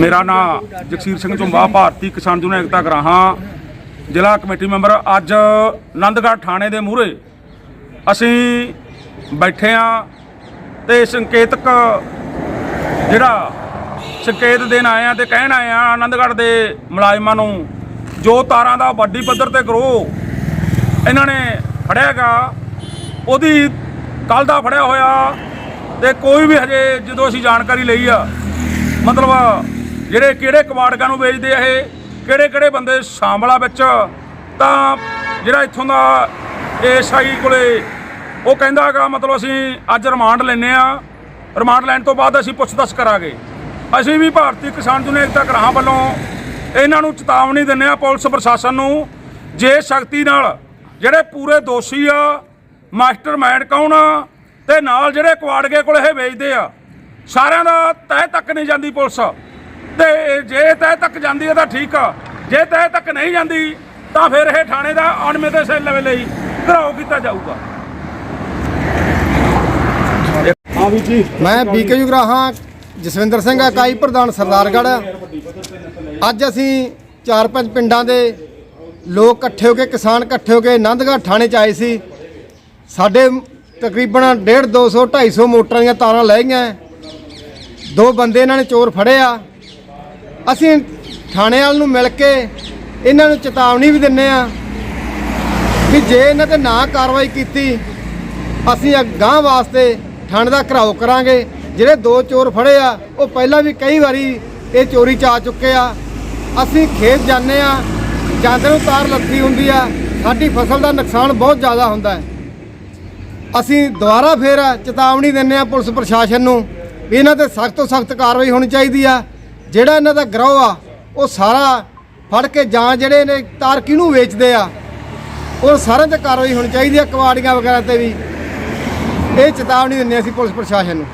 ਮੇਰਾ ਨਾਮ ਜਗਸੀਰ ਸਿੰਘ ਝੁੰਬਾ, ਭਾਰਤੀ ਕਿਸਾਨ ਯੂਨੀਅਨ ਏਕਤਾ ਗਰਾਹਾਂ, ਜ਼ਿਲ੍ਹਾ ਕਮੇਟੀ ਮੈਂਬਰ। ਅੱਜ ਆਨੰਦਗੜ੍ਹ ਥਾਣੇ ਦੇ ਮੂਹਰੇ ਅਸੀਂ ਬੈਠੇ ਆ ਤੇ ਸੰਕੇਤਕ ਜਿਹੜਾ ਸੰਕੇਤ ਦੇਣ ਆਏ ਆ ਤੇ ਕਹਿਣ ਆਏ ਆ ਆਨੰਦਗੜ੍ਹ ਦੇ ਮੁਲਾਜ਼ਮਾਂ ਨੂੰ, ਜੋ ਤਾਰਾਂ ਦਾ ਵੱਡੀ ਪੱਧਰ ਤੇ ਗਰੋਹ ਇਹਨਾਂ ਨੇ ਫੜਿਆਗਾ ਉਹਦੀ ਕੱਲ ਦਾ ਫੜਿਆ ਹੋਇਆ ਤੇ ਕੋਈ ਵੀ ਹਜੇ ਜਦੋਂ ਅਸੀਂ ਜਾਣਕਾਰੀ ਲਈ ਆ, ਮਤਲਬ ਜਿਹੜੇ ਕਿਹੜੇ ਕਵਾੜਕਾਂ ਨੂੰ ਵੇਚਦੇ ਆ ਇਹ, ਕਿਹੜੇ ਕਿਹੜੇ ਬੰਦੇ ਸ਼ਾਮਲਾ ਵਿੱਚ, ਤਾਂ ਜਿਹੜਾ ਇੱਥੋਂ ਦਾ ਏਐਸਆਈ ਕੋਲੇ, ਉਹ ਕਹਿੰਦਾਗਾ ਮਤਲਬ ਅਸੀਂ ਅੱਜ ਰਿਮਾਂਡ ਲੈਨੇ ਆ ਰਿਮਾਂਡ ਲੈਣ ਤੋਂ ਬਾਅਦ ਅਸੀਂ ਪੁੱਛਦਛ ਕਰਾਂਗੇ। ਅਸੀਂ ਵੀ ਭਾਰਤੀ ਕਿਸਾਨ ਯੂਨੀਅਨ ਏਕਤਾ ਗਰਾਹਾਂ ਵੱਲੋਂ ਇਹਨਾਂ ਨੂੰ ਚੇਤਾਵਨੀ ਦਿੰਨੇ ਆ ਪੁਲਿਸ ਪ੍ਰਸ਼ਾਸਨ ਨੂੰ, ਜੇ ਸ਼ਕਤੀ ਨਾਲ ਜਿਹੜੇ ਪੂਰੇ ਦੋਸ਼ੀ ਆ, ਮਾਸਟਰਮਾਈਂਡ ਕੌਣ ਆ, ਤੇ ਨਾਲ ਜਿਹੜੇ ਕੁਆੜਗੇ ਕੋਲ ਇਹ ਵੇਚਦੇ ਆ, ਸਾਰਿਆਂ ਦਾ ਤਹਿ ਤੱਕ ਨਹੀਂ ਜਾਂਦੀ ਪੁਲਿਸ। ਤੇ ਜੇ ਤਹਿ ਤੱਕ ਜਾਂਦੀ ਹੈ ਤਾਂ ਠੀਕ ਆ। ਜੇ ਤਹਿ ਤੱਕ ਨਹੀਂ ਜਾਂਦੀ ਤਾਂ ਫਿਰ ਇਹ ਥਾਣੇ ਦਾ ਅਣਮਿੱਥੇ ਸੇ ਲੈਵਲ ਲਈ ਘਰਾਓ ਕੀਤਾ ਜਾਊਗਾ। ਹਾਂ ਵੀ ਜੀ। ਮੈਂ ਬੀਕੇ ਜੁਗਰਾਹਾਂ ਜਸਵਿੰਦਰ ਸਿੰਘ ਇਕਾਈ ਪ੍ਰਧਾਨ ਸਰਦਾਰਗੜ੍ਹ। ਅੱਜ ਅਸੀਂ ਚਾਰ ਪੰਜ ਪਿੰਡਾਂ ਦੇ ਲੋਕ ਇਕੱਠੇ ਹੋ ਕੇ ਕਿਸਾਨ ਇਕੱਠੇ ਹੋ ਕੇ ਆਨੰਦਗੜ੍ਹ ਥਾਣੇ 'ਚ ਆਏ ਸੀ। ਸਾਡੇ ਤਕਰੀਬਨ 1.5 200 250 ਮੋਟਰਾਂ ਦੀਆਂ ਤਾਰਾਂ ਲੈ ਗਈਆਂ। ਦੋ ਬੰਦੇ ਇਹਨਾਂ ਨੇ ਚੋਰ ਫੜੇ ਆ। ਅਸੀਂ ਥਾਣੇ ਵਾਲ ਨੂੰ ਮਿਲ ਕੇ ਇਹਨਾਂ ਨੂੰ ਚੇਤਾਵਨੀ ਵੀ ਦਿੰਨੇ ਆ ਕਿ ਜੇ ਇਹਨਾਂ ਤੇ ਨਾ ਕਾਰਵਾਈ ਕੀਤੀ, ਅਸੀਂ ਅਗਾਂਹ ਵਾਸਤੇ ਥਾਣੇ ਦਾ ਘਰਾਓ ਕਰਾਂਗੇ। ਜਿਹੜੇ ਦੋ ਚੋਰ ਫੜੇ ਆ, ਉਹ ਪਹਿਲਾਂ ਵੀ ਕਈ ਵਾਰੀ ਇਹ ਚੋਰੀ ਚ ਆ ਚੁੱਕੇ ਆ। ਅਸੀਂ ਖੇਤ ਜਾਂਦੇ ਆ, ਜਾਂਦੇ ਨੂੰ ਤਾਰ ਲੱਥੀ ਹੁੰਦੀ ਆ, ਸਾਡੀ ਫਸਲ ਦਾ ਨੁਕਸਾਨ ਬਹੁਤ ਜ਼ਿਆਦਾ ਹੁੰਦਾ ਹੈ। ਅਸੀਂ ਦੁਬਾਰਾ ਫੇਰ ਚੇਤਾਵਨੀ ਦਿੰਨੇ ਆ ਪੁਲਿਸ ਪ੍ਰਸ਼ਾਸਨ ਨੂੰ ਵੀ ਇਹਨਾਂ ਤੇ ਸਖਤ ਤੋਂ ਸਖਤ ਕਾਰਵਾਈ ਹੋਣੀ ਚਾਹੀਦੀ ਆ। ਜਿਹੜਾ ਇਹਨਾਂ ਦਾ ਗਰੋਹ ਆ, ਉਹ ਸਾਰਾ ਫੜ ਕੇ ਜਾਂ ਜਿਹੜੇ ਨੇ ਤਾਰ ਕਿਹਨੂੰ ਵੇਚਦੇ ਆ, ਉਹ ਸਾਰਿਆਂ ਤੇ ਕਾਰਵਾਈ ਹੋਣੀ ਚਾਹੀਦੀ ਆ, ਕਵਾੜੀਆਂ ਵਗੈਰਾ ਤੇ ਵੀ। ਇਹ ਚੇਤਾਵਨੀ ਦਿੰਦੇ ਅਸੀਂ ਪੁਲਿਸ ਪ੍ਰਸ਼ਾਸਨ ਨੂੰ।